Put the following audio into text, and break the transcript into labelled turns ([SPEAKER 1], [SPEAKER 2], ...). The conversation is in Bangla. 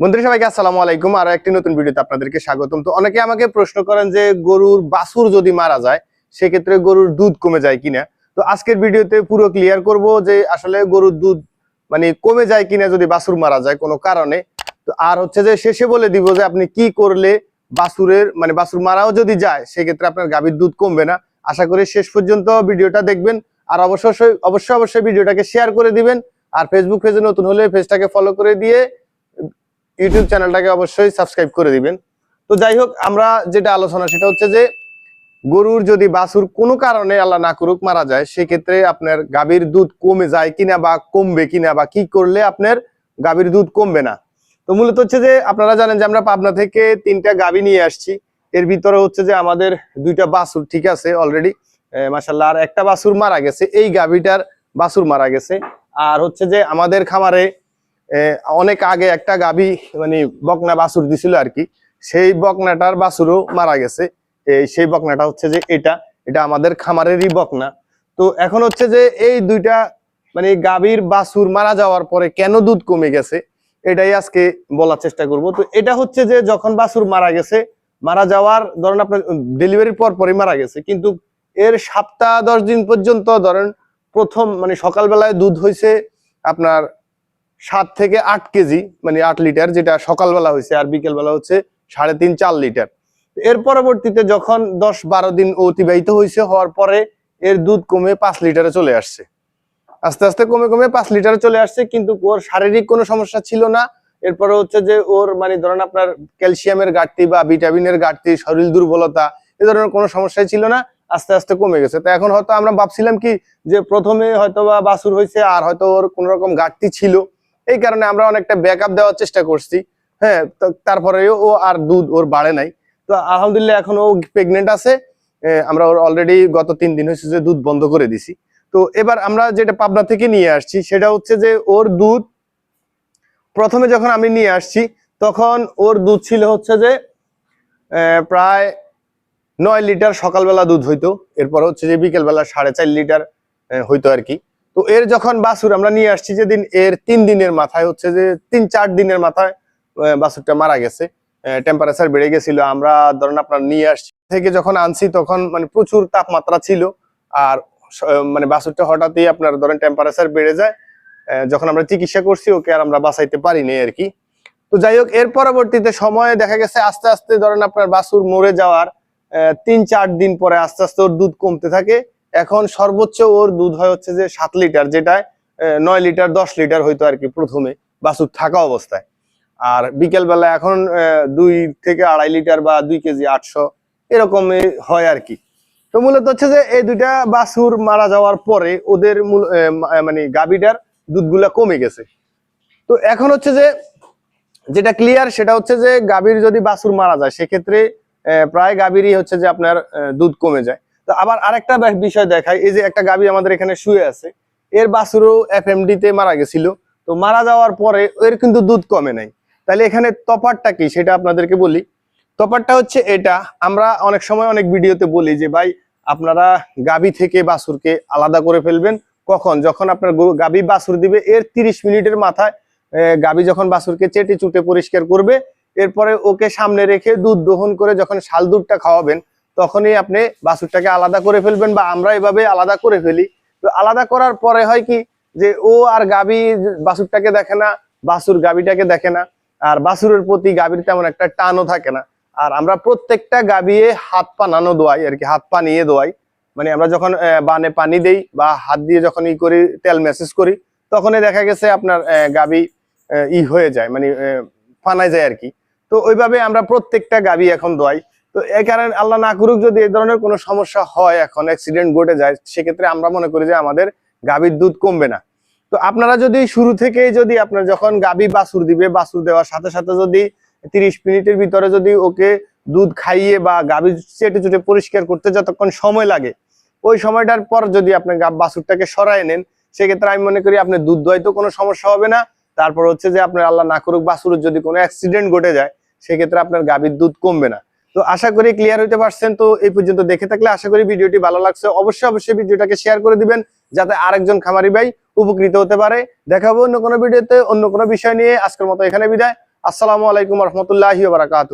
[SPEAKER 1] বন্ধুরা সবাইকে আসসালামু আলাইকুম। আরও একটি নতুন ভিডিওতে আপনাদেরকে স্বাগতম। তো অনেকে আমাকে প্রশ্ন করেন যে গরুর বাছুর যদি মারা যায়, সেক্ষেত্রে গরুর দুধ কমে যায় কিনা? তো আজকের ভিডিওতে পুরো ক্লিয়ার করব যে আসলে গরুর দুধ মানে কমে যায় কিনা যদি বাছুর মারা যায় কোনো কারণে। তো আর হচ্ছে যে শেষে বলে দিব যে আপনি কি করলে বাছুরের মানে বাছুর মারাও যদি যায়, সেক্ষেত্রে আপনার গাভীর দুধ কমবে না। আশা করি শেষ পর্যন্ত ভিডিওটা দেখবেন। আর অবশ্যই অবশ্যই অবশ্যই ভিডিওটাকে শেয়ার করে দিবেন। আর ফেসবুক পেজে নতুন হলে পেজটাকে ফলো করে দিয়ে ইউটিউব চ্যানেলটাকে অবশ্যই সাবস্ক্রাইব করে দিবেন। তো যাই হোক, আমরা যেটা আলোচনা, সেটা হচ্ছে যে গরুর যদি বাছুর কোনো কারণে আল্লাহ না করুক মারা যায়, সেক্ষেত্রে আপনার গাভীর দুধ কমে যায় কিনা বা কমবে কিনা বা কি করলে আপনার গাভীর দুধ কমবে না। তো মূলত হচ্ছে যে আপনারা জানেন যে আমরা পাবনা থেকে তিনটা গাভী নিয়ে আসছি। এর ভিতরে হচ্ছে যে আমাদের দুইটা বাছুর ঠিক আছে অলরেডি মাসাল্লাহ আর একটা বাছুর মারা গেছে, এই গাভীটার বাছুর মারা গেছে। আর হচ্ছে যে আমাদের খামারে অনেক আগে একটা গাভী মানে বকনা বাছুর দিছিল আর কি। সেই বকনাটার বাছুরও মারা গেছে। সেই বকনাটা হচ্ছে যে এটা। এটা আমাদের খামারেরই বকনা। তো এখন হচ্ছে যে এই দুইটা মানে গাভীর বাছুর মারা যাওয়ার পরে কেন দুধ কমে গেছে, এটাই আজকে বলার চেষ্টা করব। তো এটা হচ্ছে যে যখন বাছুর মারা গেছে, মারা যাওয়ার, ধরেন আপনার ডেলিভারির পর পরই মারা গেছে। কিন্তু এর সপ্তাহ দশ দিন পর্যন্ত ধরেন প্রথম মানে সকালবেলায় দুধ হয়েছে আপনার সাত থেকে আট কেজি মানে আট লিটার, যেটা সকালবেলা হয়েছে আর বিকেলবেলা হচ্ছে সাড়ে তিন, চার লিটার। এর পরবর্তীতে যখন দশ বারো দিন অতিবাহিত হয়েছে, হওয়ার পরে এর দুধ কমে পাঁচ লিটারে চলে আসছে। আস্তে আস্তে কমে কমে পাঁচ লিটারে চলে আসছে, কিন্তু ওর শারীরিক কোনো সমস্যা ছিল না। এরপরে হচ্ছে যে ওর মানে ধরেন আপনার ক্যালসিয়ামের ঘাটতি বা ভিটামিনের ঘাটতি, শরীর দুর্বলতা, এ ধরনের কোনো সমস্যাই ছিল না, আস্তে আস্তে কমে গেছে। তো এখন হয়তো আমরা ভাবছিলাম কি যে প্রথমে হয়তো বা বাছুর হয়েছে আর হয়তো ওর কোন রকম ঘাটতি ছিল। এই কারণে আমরা অনেকটা ব্যাকআপ দেওয়ার চেষ্টা করছি। হ্যাঁ তো তারপরেও ও আর দুধ ওর বাড়ে নাই। তো আলহামদুলিল্লাহ এখন ও প্রেগনেন্ট আছে। আমরা ওর অলরেডি গত তিন দিন হয়েছে যে দুধ বন্ধ করে দিছি। তো এবার আমরা যেটা পাবনা থেকে নিয়ে আসছি, সেটা হচ্ছে যে ওর দুধ প্রথমে যখন আমি নিয়ে আসছি, তখন ওর দুধ ছিল হচ্ছে যে প্রায় নয় লিটার সকালবেলা দুধ হইতো। এরপর হচ্ছে যে বিকেলবেলা সাড়ে চার লিটার হইতো আর কি। তো এর যখন বাসুর আমরা নিয়ে আসছি যেদিন এর তিন দিনের মাথায় হচ্ছে যে তিন চার দিনের মাথায় আহ, বাছুরটা মারা গেছে। টেম্পারেচার বেড়ে গেছিল। আমরা ধরেন আপনার নিয়ে আসছি থেকে যখন আনছি তখন মানে প্রচুর তাপমাত্রা ছিল। আর মানে বাসুরটা হঠাৎই আপনার ধরেন টেম্পারেচার বেড়ে যায়। যখন আমরা চিকিৎসা করছি ওকে আর আমরা বাঁচাইতে পারিনি আর কি। তো যাই হোক এর পরবর্তীতে সময়ে দেখা গেছে আস্তে আস্তে ধরেন আপনার বাসুর মরে যাওয়ার তিন চার দিন পরে আস্তে আস্তে ওর দুধ কমতে থাকে। এখন সর্বোচ্চ ওর দুধ হয় হচ্ছে যে সাত লিটার যেটা নয় লিটার, দশ লিটার হইতো আর কি প্রথমে বাছুর থাকা অবস্থায়। আর বিকেল বেলা এখন দুই থেকে আড়াই লিটার বা দুই কেজি আটশো এরকমই হয় আর কি। তো মূলত হচ্ছে যে এই দুইটা বাছুর মারা যাওয়ার পরে ওদের মূল মানে গাভীটার দুধগুলা কমে গেছে। তো এখন হচ্ছে যে যেটা ক্লিয়ার সেটা হচ্ছে যে গাভীর যদি বাছুর মারা যায়, সেক্ষেত্রে প্রায় গাভীরই হচ্ছে যে আপনার দুধ কমে যায়। তো আবার আরেকটা বিষয় দেখায় এই যে একটা গাবি আমাদের এখানে শুয়ে আছে, এর বাছুরও এফএমডি তে মারা গেছিল। তো মারা যাওয়ার পরে এর কিন্তু দুধ কমে নাই। তাহলে এখানে তফাতটা কি সেটা আপনাদেরকে বলি। তফাতটা হচ্ছে এটা, আমরা অনেক সময় অনেক ভিডিওতে বলি যে, ভাই, আপনারা গাভী থেকে বাছুরকে আলাদা করে ফেলবেন। কখন? যখন আপনার গাভী বাছুর দিবে, এর তিরিশ মিনিটের মাথায় গাভী যখন বাছুরকে চেটে চুটে পরিষ্কার করবে, এরপরে ওকে সামনে রেখে দুধ দহন করে যখন শাল দুধটা খাওয়াবেন তখনই আপনি বাছুরটাকে আলাদা করে ফেলবেন বা আমরা এভাবে আলাদা করে ফেলি। তো আলাদা করার পরে হয় কি যে ও আর গাবি বাছুরটাকে দেখে না বাছুর গাবিটাকে দেখে না আর বাছুরের প্রতি গাভীর তেমন একটা টানও থাকে না। আর আমরা প্রত্যেকটা গাবিয়ে হাত পা নানো দোয়াই আর কি হাত পা নিয়ে দোয়াই। মানে আমরা যখন বানে পানি দেই বা হাত দিয়ে যখন ই করি তেল মেসেজ করি তখনই দেখা গেছে আপনার আহ, ই হয়ে যায় মানে ফানায় যায় আর কি। তো ওইভাবে আমরা প্রত্যেকটা গাবি এখন দোয়াই। তো এই কারণে আল্লাহ না করুক যদি এই ধরনের কোনো সমস্যা হয় এখন অ্যাক্সিডেন্ট ঘটে যায়, সেক্ষেত্রে আমরা মনে করি যে আমাদের গাভীর দুধ কমবে না। তো আপনারা যদি শুরু থেকেই যদি আপনার যখন গাভী বাছুর দিবে, বাছুর দেওয়ার সাথে সাথে যদি তিরিশ মিনিটের ভিতরে যদি ওকে দুধ খাইয়ে বা গাভী চেটে চুটে পরিষ্কার করতে যতক্ষণ সময় লাগে, ওই সময়টার পর যদি আপনি গা- বাছুরটাকে সরায় নেন, সেক্ষেত্রে আমি মনে করি আপনার দুধ দোয়াইতেও কোনো সমস্যা হবে না। তারপর হচ্ছে যে আপনার আল্লাহ না করুক বাছুরের যদি কোনো অ্যাক্সিডেন্ট ঘটে যায়, সেক্ষেত্রে আপনার গাভীর দুধ কমবে না। তো আশা করি ক্লিয়ার হইতে পারছেন। তো এই পর্যন্ত দেখে থাকলে আশা করি ভিডিওটি ভালো লাগছে। অবশ্যই অবশ্যই ভিডিওটাকে শেয়ার করে দিবেন, যাতে আরেকজন খামারি ভাই উপকৃত হতে পারে। দেখাবো অন্য কোনো ভিডিওতে, অন্য কোনো বিষয় নিয়ে। আজকের মতো এখানে বিদায়। আসসালামু আলাইকুম রহমতুল্লাহ বারাকাতু